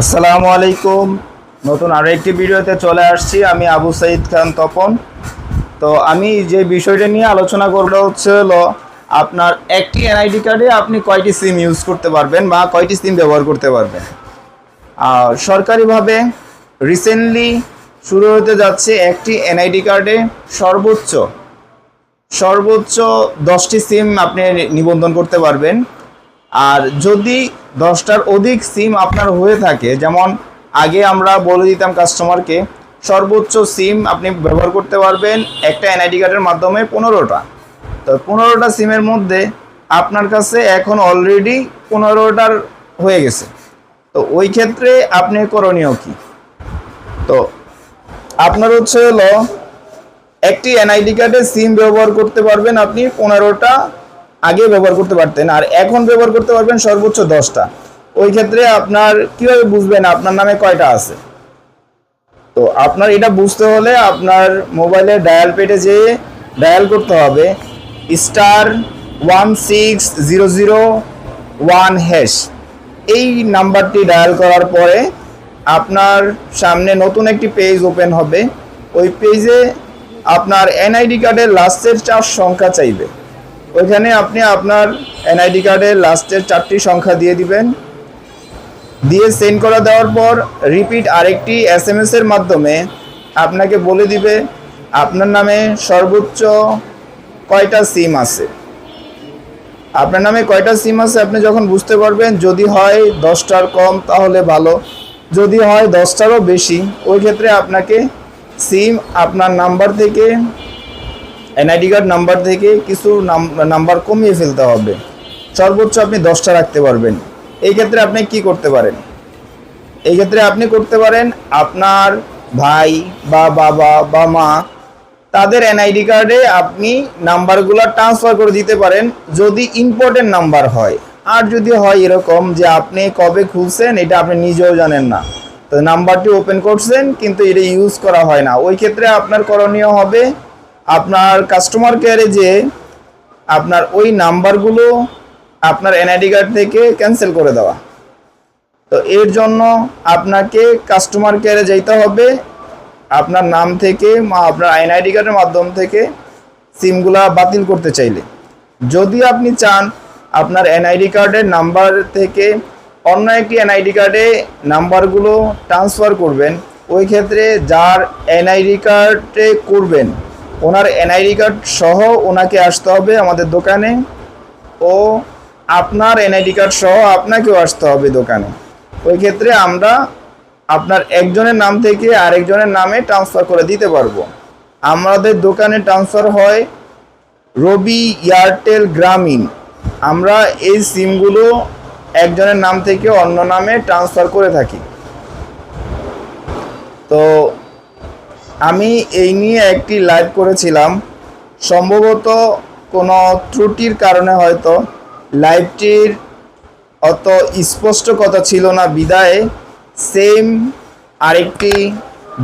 আসসালামু আলাইকুম। নতুন আরও একটি ভিডিওতে চলে আসছি। আমি আবু সাইদ খান তপন। তো আমি যে বিষয়টা নিয়ে আলোচনা করব হচ্ছে হলো, আপনার একটি এনআইডি কার্ডে আপনি কয়টি সিম ইউজ করতে পারবেন বা কয়টি সিম ব্যবহার করতে পারবেন? আর সরকারিভাবে রিসেন্টলি শুরু হতে যাচ্ছে একটি এনআইডি কার্ডে সর্বোচ্চ সর্বোচ্চ দশটি সিম আপনি নিবন্ধন করতে পারবেন। আর যদি দশটার অধিক সিম আপনার হয়ে থাকে, যেমন আগে আমরা বলে দিতাম কাস্টমারকে, সর্বোচ্চ সিম আপনি ব্যবহার করতে পারবেন একটা এনআইডি কার্ডের মাধ্যমে পনেরোটা। তো পনেরোটা সিমের মধ্যে আপনার কাছে এখন অলরেডি পনেরোটার হয়ে গেছে। তো ওই ক্ষেত্রে আপনি করণীয় কি? তো আপনার হচ্ছে হলো একটি এনআইডি কার্ডে সিম ব্যবহার করতে পারবেন আপনি পনেরোটা আগে ব্যবহার করতে পারতেন আর এখন ব্যবহার করতে পারবেন সর্বোচ্চ দশটা। ওই ক্ষেত্রে আপনার কীভাবে বুঝবেন আপনার নামে কয়টা আছে? তো আপনার এটা বুঝতে হলে আপনার মোবাইলে ডায়াল পেটে যেয়ে ডায়াল করতে হবে, star one six zero zero one hash. এই নাম্বারটি ডায়াল করার পরে আপনার সামনে নতুন একটি পেজ ওপেন হবে। ওই পেজে আপনার এনআইডি কার্ডের লাস্টের চার সংখ্যা চাইবে। ওইখানে আপনি আপনার এনআইডি কার্ডের লাস্টের চারটি সংখ্যা দিয়ে দিবেন। দিয়ে সেন্ড করা দেওয়ার পর রিপিট আরেকটি এস এম এর মাধ্যমে আপনাকে বলে দিবে আপনার নামে সর্বোচ্চ কয়টা সিম আছে। আপনার নামে কয়টা সিম আছে আপনি যখন বুঝতে পারবেন, যদি হয় দশটার কম তাহলে ভালো, যদি হয় দশটারও বেশি, ওই ক্ষেত্রে আপনাকে সিম আপনার নাম্বার থেকে এনআইডি কার্ড নাম্বার থেকে কিছু নাম্বার কমিয়ে ফেলতে হবে। সর্বোচ্চ আপনি দশটা রাখতে পারবেন। এই ক্ষেত্রে আপনি কি করতে পারেন? এই ক্ষেত্রে আপনি করতে পারেন, আপনার ভাই বা বাবা বা মা, তাদের এনআইডি কার্ডে আপনি নাম্বারগুলো ট্রান্সফার করে দিতে পারেন, যদি ইম্পর্টেন্ট নাম্বার হয়। আর যদি হয় এরকম যে আপনি কবে খুলছেন, এটা আপনি নিজেও জানেন না। তো নাম্বারটি ওপেন করছেন, কিন্তু এটা ইউজ করা হয় না। ওই ক্ষেত্রে আপনার করণীয় হবে আপনার কাস্টমার কেয়ারে যে আপনার ওই নাম্বারগুলো আপনার এনআইডি কার্ড থেকে ক্যান্সেল করে দেওয়া। তো এর জন্য আপনাকে কাস্টমার কেয়ারে যেতে হবে। আপনার নাম থেকে আপনার এনআইডি কার্ডের মাধ্যম থেকে সিমগুলা বাতিল করতে চাইলে। যদি আপনি চান আপনার এনআইডি কার্ডের নাম্বার থেকে অন্য একটি এনআইডি কার্ডে নাম্বারগুলো ট্রান্সফার করবেন, ওই ক্ষেত্রে যার এনআইডি কার্ডে করবেন ওনার এনআইডি কার্ড সহ ওনাকে আসতে হবে আমাদের দোকানে ও আপনার এনআইডি কার্ড সহ আপনাকেও আসতে হবে দোকানে। ওই ক্ষেত্রে আমরা আপনার একজনের নাম থেকে আরেকজনের নামে ট্রান্সফার করে দিতে পারব। আমাদের দোকানে ট্রান্সফার হয় রবি এয়ারটেল গ্রামীণ। আমরা এই সিমগুলো একজনের নাম থেকে অন্য নামে ট্রান্সফার করে থাকি। তো আমি এই নিয়ে একটি লাইভ করেছিলাম। সম্ভবত কোনো ত্রুটির কারণে হয়তো লাইভটির অত স্পষ্ট কথা ছিল না। বিদায়ে সেম আরেকটি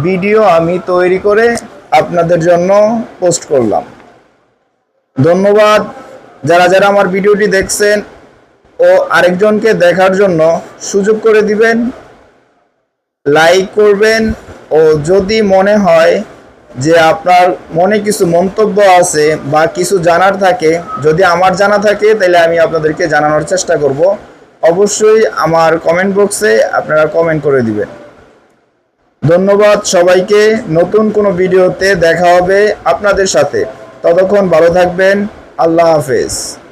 ভিডিও আমি তৈরি করে আপনাদের জন্য পোস্ট করলাম। ধন্যবাদ যারা যারা আমার ভিডিওটি দেখছেন ও আরেকজনকে দেখার জন্য সুযোগ করে দিবেন লাইক করবেন ও যদি মনে হয় যে আপনার মনে কিছু মন্তব্য আছে বা কিছু জানার থাকে, যদি আমার জানা থাকে, তাহলে আমি আপনাদেরকে জানানোর চেষ্টা করব। অবশ্যই আমার কমেন্ট বক্সে আপনারা কমেন্ট করে দিবেন। ধন্যবাদ সবাইকে। নতুন কোনো ভিডিওতে দেখা হবে আপনাদের সাথে। ততক্ষণ ভালো থাকবেন। আল্লাহ হাফেজ।